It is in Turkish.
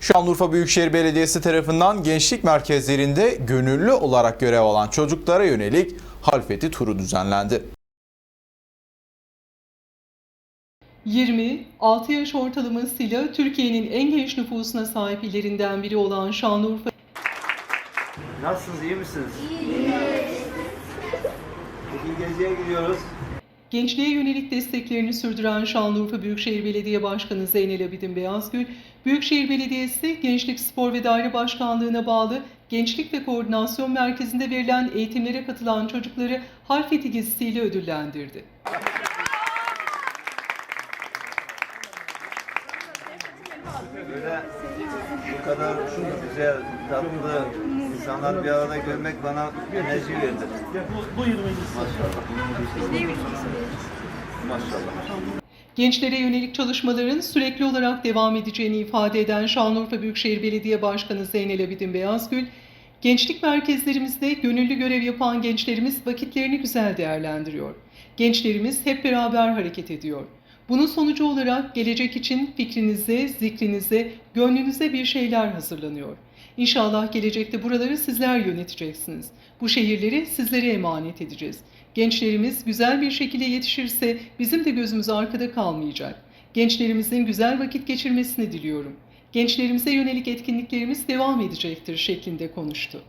Şanlıurfa Büyükşehir Belediyesi tarafından gençlik merkezlerinde gönüllü olarak görev alan çocuklara yönelik halfeti turu düzenlendi. 26 yaş ortalamasıyla Türkiye'nin en genç nüfusuna sahip illerinden biri olan Şanlıurfa Nasılsınız, iyi misiniz? İyiyiz. Geziye gidiyoruz. Gençliğe yönelik desteklerini sürdüren Şanlıurfa Büyükşehir Belediye Başkanı Zeynel Abidin Beyazgül, Büyükşehir Belediyesi Gençlik Spor ve Daire Başkanlığı'na bağlı Gençlik ve Koordinasyon Merkezi'nde verilen eğitimlere katılan çocukları Harfeti gezisiyle ödüllendirdi. Böyle bu kadar güzel, tatlı insanlar bir arada görmek bana enerji verdi. Maşallah. Gençlere yönelik çalışmaların sürekli olarak devam edeceğini ifade eden Şanlıurfa Büyükşehir Belediye Başkanı Zeynel Abidin Beyazgül, gençlik merkezlerimizde gönüllü görev yapan gençlerimiz vakitlerini güzel değerlendiriyor. Gençlerimiz hep beraber hareket ediyor. Bunun sonucu olarak gelecek için fikrinize, zikrinize, gönlünüze bir şeyler hazırlanıyor. İnşallah gelecekte buraları sizler yöneteceksiniz. Bu şehirleri sizlere emanet edeceğiz. Gençlerimiz güzel bir şekilde yetişirse bizim de gözümüz arkada kalmayacak. Gençlerimizin güzel vakit geçirmesini diliyorum. Gençlerimize yönelik etkinliklerimiz devam edecektir şeklinde konuştu.